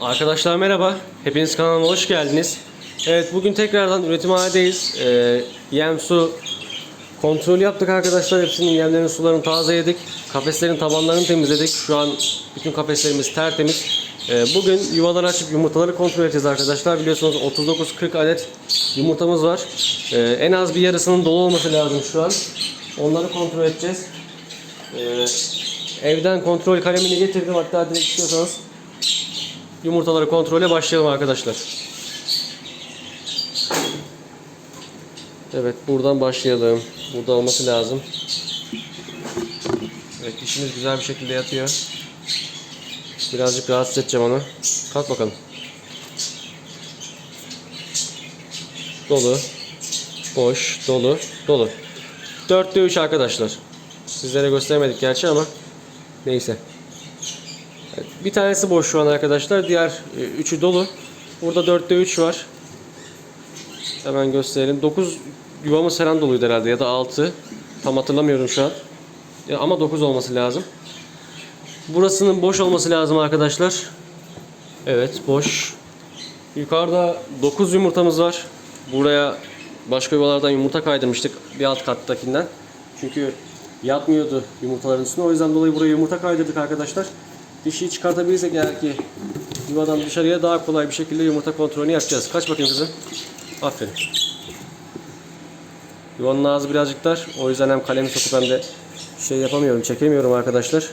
Arkadaşlar merhaba. Hepiniz kanalıma hoş geldiniz. Evet bugün tekrardan üretimhanedeyiz. Ee, yem su kontrol yaptık arkadaşlar. Hepsinin yemlerin sularını tazeledik. Kafeslerin tabanlarını temizledik. Şu an bütün kafeslerimiz tertemiz. Ee, bugün yuvaları açıp yumurtaları kontrol edeceğiz arkadaşlar. Biliyorsunuz 39-40 adet yumurtamız var. Ee, en az bir yarısının dolu olması lazım şu an. Onları kontrol edeceğiz. Ee, evden kontrol kalemini getirdim. Hatta direkt istiyorsanız yumurtaları kontrole başlayalım arkadaşlar. Evet buradan başlayalım. Burada olması lazım. Evet dişimiz güzel bir şekilde yatıyor. Birazcık rahatsız edeceğim onu. Kalk bakalım. Dolu. Boş. Dolu. Dolu. 4'te 3 arkadaşlar. Sizlere gösteremedik gerçi ama neyse. Bir tanesi boş şu an arkadaşlar. Diğer e, üçü dolu. Burada 4'te 3 var. Hemen gösterelim. 9 yuvamız falan doluydu herhalde ya da 6. Tam hatırlamıyorum şu an. Ama 9 olması lazım. Burasının boş olması lazım arkadaşlar. Evet boş. Yukarıda 9 yumurtamız var. Buraya başka yuvalardan yumurta kaydırmıştık bir alt kattakinden. Çünkü yatmıyordu yumurtaların üstüne. O yüzden dolayı buraya yumurta kaydırdık arkadaşlar. Dişiyi çıkartabilirsek eğer ki yuvadan dışarıya daha kolay bir şekilde yumurta kontrolünü yapacağız. Kaç bakayım kızım. Aferin. Yuvanın ağzı birazcık dar. O yüzden hem kalemi sokup hem de şey yapamıyorum, çekemiyorum arkadaşlar.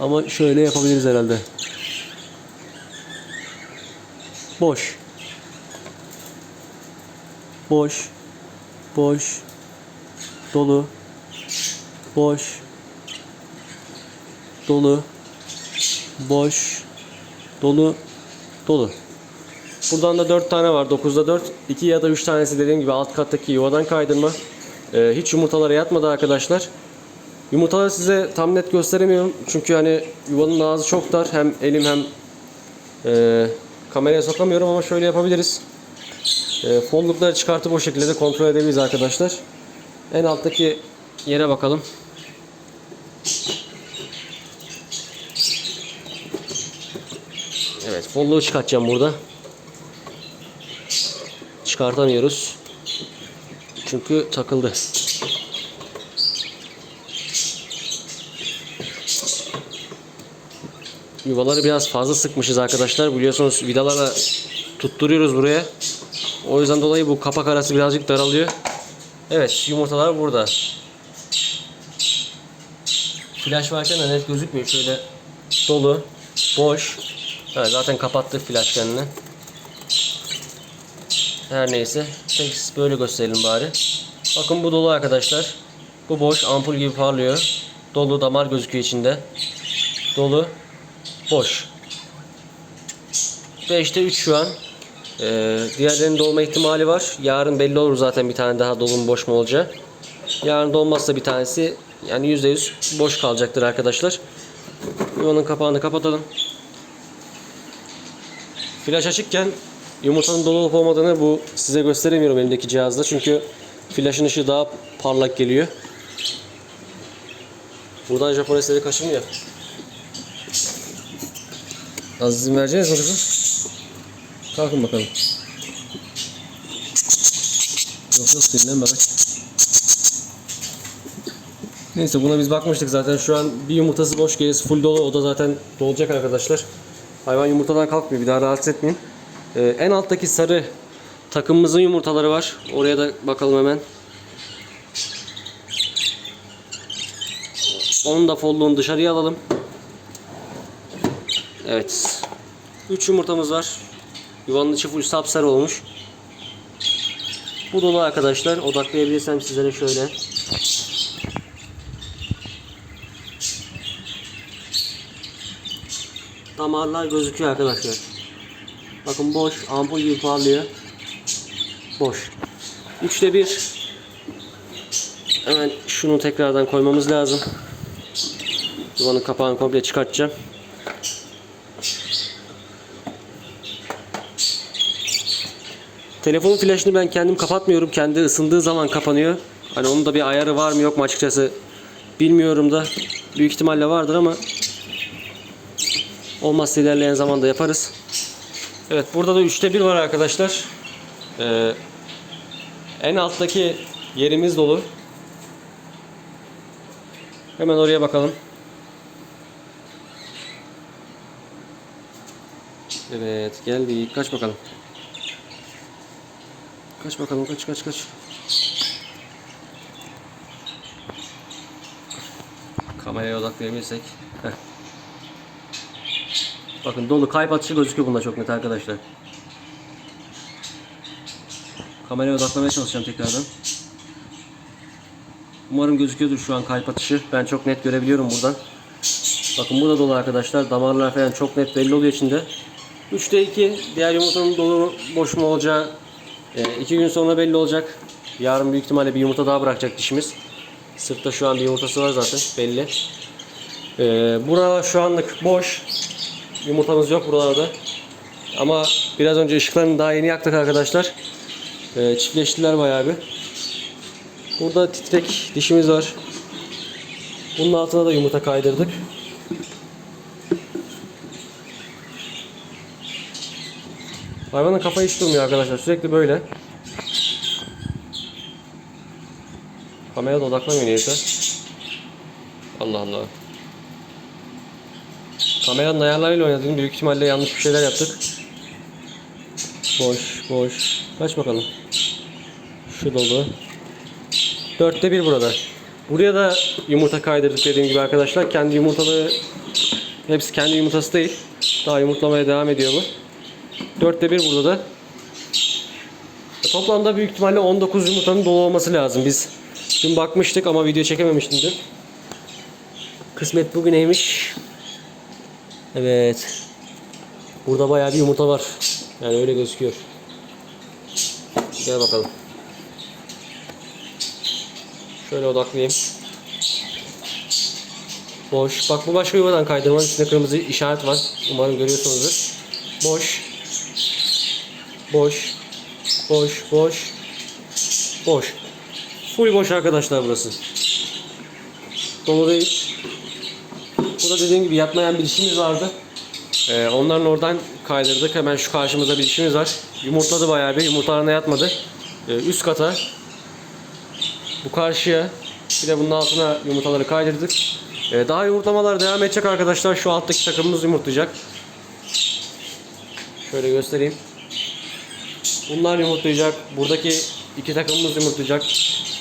Ama şöyle yapabiliriz herhalde. Boş. Boş. Boş. Dolu. Boş. Dolu. Boş. Dolu. Dolu. Buradan da 4 tane var. 9'da 4. 2 ya da 3 tanesi dediğim gibi alt kattaki yuvadan kaydırma. Ee, hiç yumurtalara yatmadı arkadaşlar. Yumurtaları size tam net gösteremiyorum. Çünkü hani yuvanın ağzı çok dar. Hem elim hem e, kameraya sokamıyorum ama şöyle yapabiliriz. E, follukları çıkartıp o şekilde de kontrol edebiliriz arkadaşlar. En alttaki yere bakalım. Folluğu çıkartacağım burada. Çıkartamıyoruz. Çünkü takıldı. Yuvaları biraz fazla sıkmışız arkadaşlar. Biliyorsunuz vidalarla tutturuyoruz buraya. O yüzden dolayı bu kapak arası birazcık daralıyor. Evet yumurtalar burada. Flash varken de net gözükmüyor. Şöyle dolu, boş. Evet, zaten kapattık flash kendini. Her neyse. Tek böyle gösterelim bari. Bakın bu dolu arkadaşlar. Bu boş ampul gibi parlıyor. Dolu damar gözüküyor içinde. Dolu. Boş. 5'te 3 şu an. Ee, diğerlerinin dolma ihtimali var. Yarın belli olur zaten bir tane daha dolu mu boş mu olacağı. Yarın dolmazsa bir tanesi yani %100 boş kalacaktır arkadaşlar. Yuvanın kapağını kapatalım. Flaş açıkken yumurtanın dolu olup olmadığını bu size gösteremiyorum elimdeki cihazda. Çünkü flaşın ışığı daha parlak geliyor. Buradan Japon eseri kaçırmıyor. Az izin vereceğiz mi kızım? Kalkın bakalım. Yok yok dinlen bak. Neyse buna biz bakmıştık zaten şu an bir yumurtası boş gerisi full dolu o da zaten dolacak arkadaşlar. Hayvan yumurtadan kalkmıyor bir daha rahatsız etmeyin. Ee, en alttaki sarı takımımızın yumurtaları var. Oraya da bakalım hemen. Onun da folluğunu dışarıya alalım. Evet. 3 yumurtamız var. Yuvanın içi full sapsarı olmuş. Bu dolu arkadaşlar. Odaklayabilirsem sizlere şöyle. Damarlar gözüküyor arkadaşlar. Bakın boş. Ampul gibi parlıyor. Boş. Üçte bir. Hemen şunu tekrardan koymamız lazım. Yuvanın kapağını komple çıkartacağım. Telefonun flaşını ben kendim kapatmıyorum. Kendi ısındığı zaman kapanıyor. Hani onun da bir ayarı var mı yok mu açıkçası bilmiyorum da. Büyük ihtimalle vardır ama Olmazsa ilerleyen zamanda yaparız. Evet burada da üçte bir var arkadaşlar. Ee, en alttaki yerimiz dolu. Hemen oraya bakalım. Evet geldik. Kaç bakalım. Kaç bakalım kaç kaç kaç. Kameraya odaklayabilirsek. Heh. Bakın dolu kalp atışı gözüküyor bunda çok net arkadaşlar. Kameraya odaklamaya çalışacağım tekrardan. Umarım gözüküyordur şu an kalp atışı. Ben çok net görebiliyorum buradan. Bakın bu da dolu arkadaşlar. Damarlar falan çok net belli oluyor içinde. 3'te 2 diğer yumurtanın dolu boş mu olacağı 2 gün sonra belli olacak. Yarın büyük ihtimalle bir yumurta daha bırakacak dişimiz. Sırtta şu an bir yumurtası var zaten belli. Ee, bura şu anlık boş. Yumurtamız yok buralarda. Ama biraz önce ışıklarını daha yeni yaktık arkadaşlar. Ee, çiftleştiler bayağı bir. Burada titrek dişimiz var. Bunun altına da yumurta kaydırdık. Hayvanın kafa hiç durmuyor arkadaşlar. Sürekli böyle. Kamerada odaklamıyor neyse. Allah Allah. Kameranın ayarlarıyla oynadım. Büyük ihtimalle yanlış bir şeyler yaptık. Boş, boş. Kaç bakalım. Şu dolu. Dörtte bir burada. Buraya da yumurta kaydırdık dediğim gibi arkadaşlar. Kendi yumurtalığı hepsi kendi yumurtası değil. Daha yumurtlamaya devam ediyor bu. Dörtte bir burada da. Toplamda büyük ihtimalle 19 yumurtanın dolu olması lazım. Biz dün bakmıştık ama video çekememiştim dün. Kısmet bugüneymiş. Evet. Burada bayağı bir yumurta var. Yani öyle gözüküyor. Gel bakalım. Şöyle odaklayayım. Boş. Bak bu başka yuvadan kaydırmanın üstünde kırmızı işaret var. Umarım görüyorsunuzdur. Boş. Boş. Boş. Boş. Boş. Full boş arkadaşlar burası. Dolu değil. Burada dediğim gibi yatmayan bir dişimiz vardı. Ee, onların oradan kaydırdık. Hemen şu karşımızda bir dişimiz var. Yumurtladı bayağı bir. Yumurtalarına yatmadı. Ee, üst kata. Bu karşıya. Bir de bunun altına yumurtaları kaydırdık. Ee, daha yumurtlamalar devam edecek arkadaşlar. Şu alttaki takımımız yumurtlayacak. Şöyle göstereyim. Bunlar yumurtlayacak. Buradaki iki takımımız yumurtlayacak.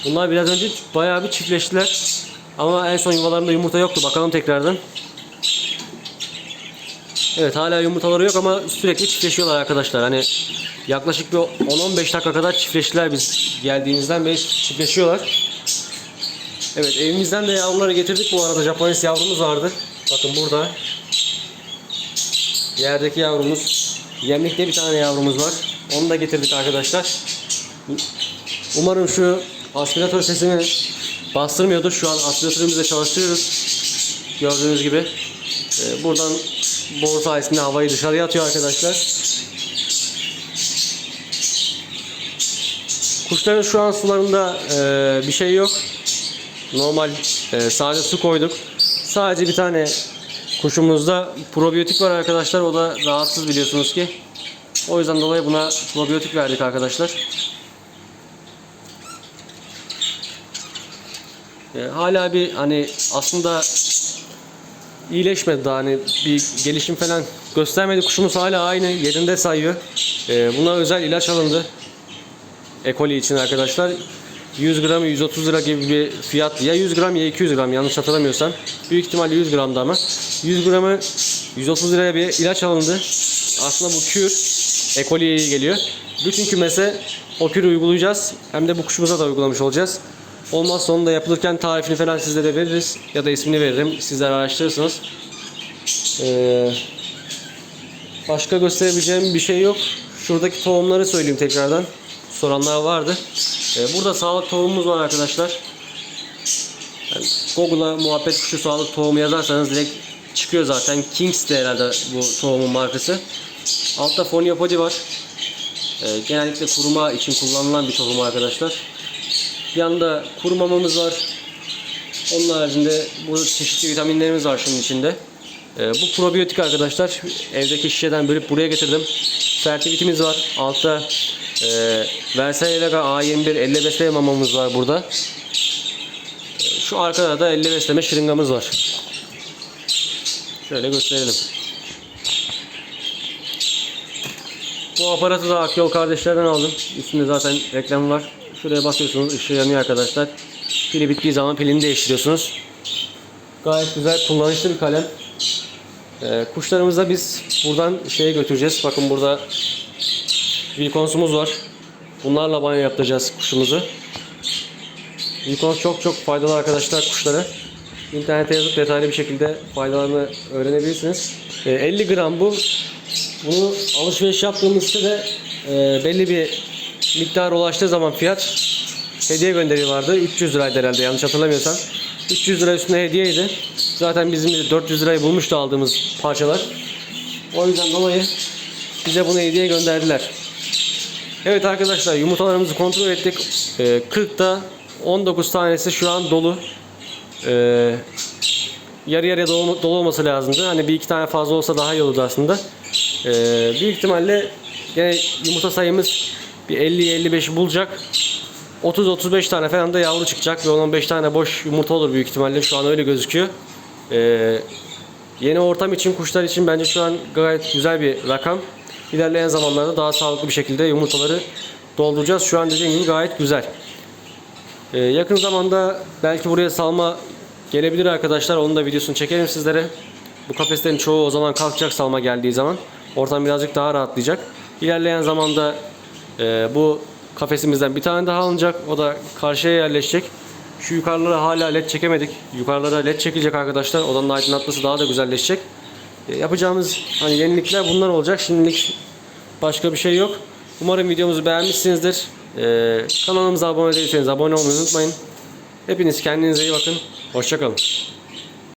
Bunlar biraz önce bayağı bir çiftleştiler. Ama en son yuvalarında yumurta yoktu. Bakalım tekrardan. Evet hala yumurtaları yok ama sürekli çiftleşiyorlar arkadaşlar. Hani yaklaşık bir 10-15 dakika kadar çiftleştiler biz geldiğimizden beri çiftleşiyorlar. Evet evimizden de yavruları getirdik bu arada. Japones yavrumuz vardı. Bakın burada. Yerdeki yavrumuz. Yemlikte bir tane yavrumuz var. Onu da getirdik arkadaşlar. Umarım şu aspiratör sesini bastırmıyordur. Şu an aspiratörümüzle çalıştırıyoruz. Gördüğünüz gibi. Ee, buradan boru sayesinde havayı dışarıya atıyor arkadaşlar. Kuşların şu an sularında e, bir şey yok. Normal e, sadece su koyduk. Sadece bir tane kuşumuzda probiyotik var arkadaşlar. O da rahatsız biliyorsunuz ki. O yüzden dolayı buna probiyotik verdik arkadaşlar. E, hala bir hani aslında iyileşmedi daha hani bir gelişim falan göstermedi. Kuşumuz hala aynı yerinde sayıyor. E, buna özel ilaç alındı. Ekoli için arkadaşlar. 100 gramı 130 lira gibi bir fiyat. Ya 100 gram ya 200 gram yanlış hatırlamıyorsam. Büyük ihtimalle 100 gramdı ama. 100 gramı 130 liraya bir ilaç alındı. Aslında bu kür ekoliye geliyor. Bütün kümese o kürü uygulayacağız. Hem de bu kuşumuza da uygulamış olacağız. Olmazsa onu da yapılırken tarifini falan sizlere veririz. Ya da ismini veririm. Sizler araştırırsınız. Ee, başka gösterebileceğim bir şey yok. Şuradaki tohumları söyleyeyim tekrardan. Soranlar vardı. Ee, burada sağlık tohumumuz var arkadaşlar. Yani Google'a muhabbet kuşu sağlık tohumu yazarsanız direkt çıkıyor zaten. Kings de herhalde bu tohumun markası. Altta Foniopodi var. Ee, genellikle kuruma için kullanılan bir tohum arkadaşlar. Bir yanda kuru mamamız var. Onun haricinde burada çeşitli vitaminlerimiz var şunun içinde. Ee, bu probiyotik arkadaşlar evdeki şişeden bölüp buraya getirdim. Fertilitimiz var. Altta e, Versailles A21 elle besleme mamamız var burada. Ee, Şu arkada da elle besleme şırıngamız var. Şöyle gösterelim. Bu aparatı da Akyol kardeşlerden aldım. Üstünde zaten reklamı var. Şuraya basıyorsunuz ışığı yanıyor arkadaşlar. Pili bittiği zaman pilini değiştiriyorsunuz. Gayet güzel kullanışlı bir kalem. Ee, kuşlarımızı biz buradan şeye götüreceğiz. Bakın burada Vilkons'umuz var. Bunlarla banyo yaptıracağız kuşumuzu. Vilkons çok çok faydalı arkadaşlar kuşlara. İnternete yazıp detaylı bir şekilde faydalarını öğrenebilirsiniz. Ee, 50 gram bu. Bunu alışveriş yaptığımız sitede e, belli bir miktar ulaştığı zaman fiyat hediye gönderi vardı. 300 liraydı herhalde yanlış hatırlamıyorsam. 300 lira üstüne hediyeydi. Zaten bizim de 400 lirayı bulmuştu aldığımız parçalar. O yüzden dolayı bize bunu hediye gönderdiler. Evet arkadaşlar yumurtalarımızı kontrol ettik. Ee, 40'ta 19 tanesi şu an dolu. Ee, yarı yarıya dolu, olması lazımdı. Hani bir iki tane fazla olsa daha iyi olurdu aslında. Ee, büyük ihtimalle gene yumurta sayımız bir 50-55'i bulacak. 30-35 tane falan da yavru çıkacak ve 15 tane boş yumurta olur büyük ihtimalle. Şu an öyle gözüküyor. Ee, yeni ortam için, kuşlar için bence şu an gayet güzel bir rakam. İlerleyen zamanlarda daha sağlıklı bir şekilde yumurtaları dolduracağız. Şu an dediğim gibi gayet güzel. Ee, yakın zamanda belki buraya salma gelebilir arkadaşlar. Onun da videosunu çekelim sizlere. Bu kafeslerin çoğu o zaman kalkacak salma geldiği zaman. Ortam birazcık daha rahatlayacak. İlerleyen zamanda e, bu kafesimizden bir tane daha alınacak. O da karşıya yerleşecek. Şu yukarılara hala led çekemedik. Yukarılara led çekilecek arkadaşlar. Odanın aydınlatması daha da güzelleşecek. E, yapacağımız hani yenilikler bunlar olacak. Şimdilik başka bir şey yok. Umarım videomuzu beğenmişsinizdir. E, kanalımıza abone değilseniz abone olmayı unutmayın. Hepiniz kendinize iyi bakın. Hoşçakalın.